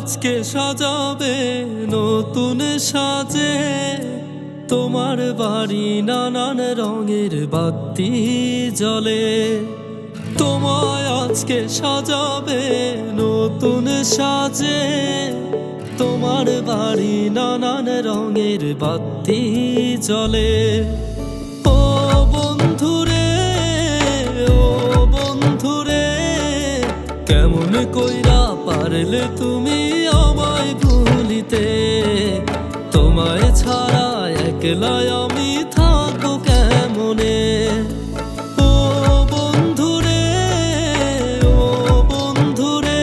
আজকে সাজাবে, নতুন সাজে। তোমার বাড়ি নানান রঙের বাতি জ্বলে। তোমায় আজকে সাজাবে, নতুন সাজে। তোমার বাড়ি নানান রঙের বাতি জ্বলে। ও বন্ধুরে ও বন্ধুরে, কেমন কইরা পারলে তুমি আমায় ভুলিতে। তোমায় ছাড়া একলা আমি থাকব কেমনে? ও বন্ধুরে ও বন্ধুরে,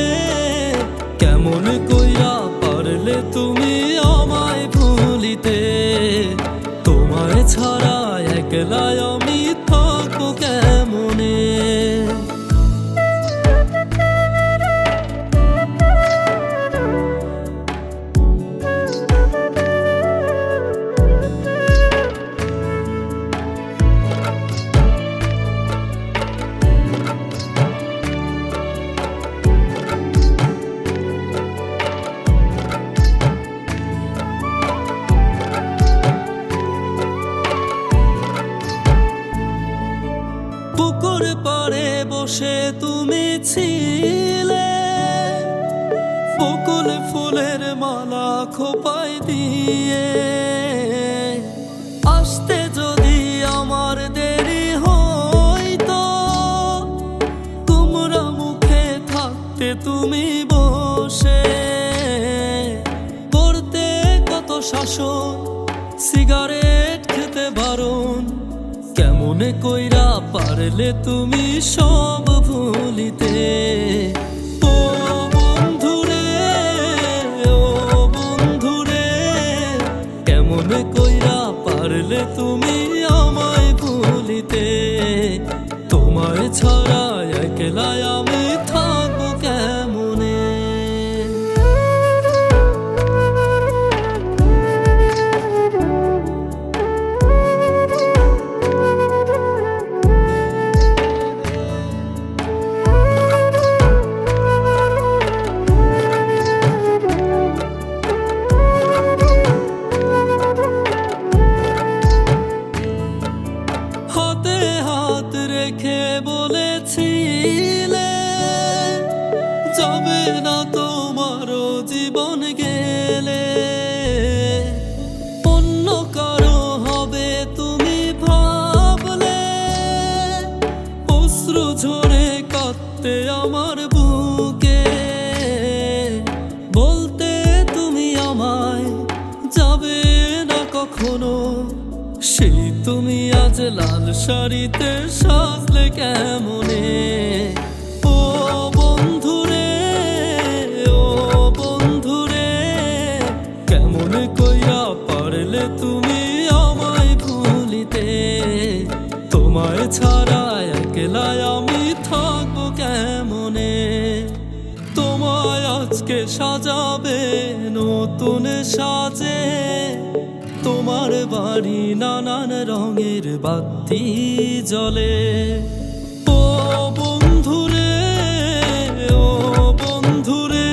কেমন কইরা পারলে তুমি আমায় ভুলিতে? তোমায় ছাড়া একলা আমি বসে তুমি ছিলে। বকুল ফুলের মালা খোপাই দিয়ে। আসতে যদি আমার দেরি হইতো, তোমরা মুখে থাকতে তুমি বসে। করতে কত শাসন, সিগারেট খেতে বারণ। কেমনে কইরা পারলে তুমি সব ভুলিতে? ও বন্ধুরে ও বন্ধুরে, কেমনে কইরা পারলে তুমি আমায় ভুলিতে? রেখে বলেছিলে, যাবে না তোমার জীবন গেলে। অন্য কারও হবে তুমি ভাবলে, অশ্রু ঝরে কাঁদতে আমার আজ লাল শাড়িতে সাজলে কেমনে? ও বন্ধুরে ও বন্ধুরে, কেমন কইরা পারলে তুমি আমায় ভুলিতে? তোমায় ছাড়া একলা আমি থাকব কেমনে? তোমায় আজকে সাজাবে, নতুন সাজে। বাড়ি নানান রঙের বাতি জলে ও বন্ধুরে ও বন্ধুরে,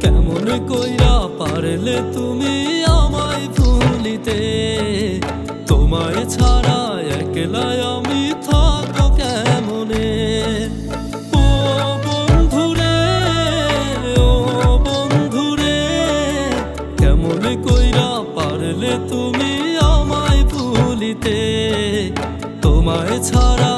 কেমন কইরা পারলে তুমি আমায় ভুলিতে? তোমায় ছাড়া তুমি আমায় ভুলিতে। তোমায় ছাড়া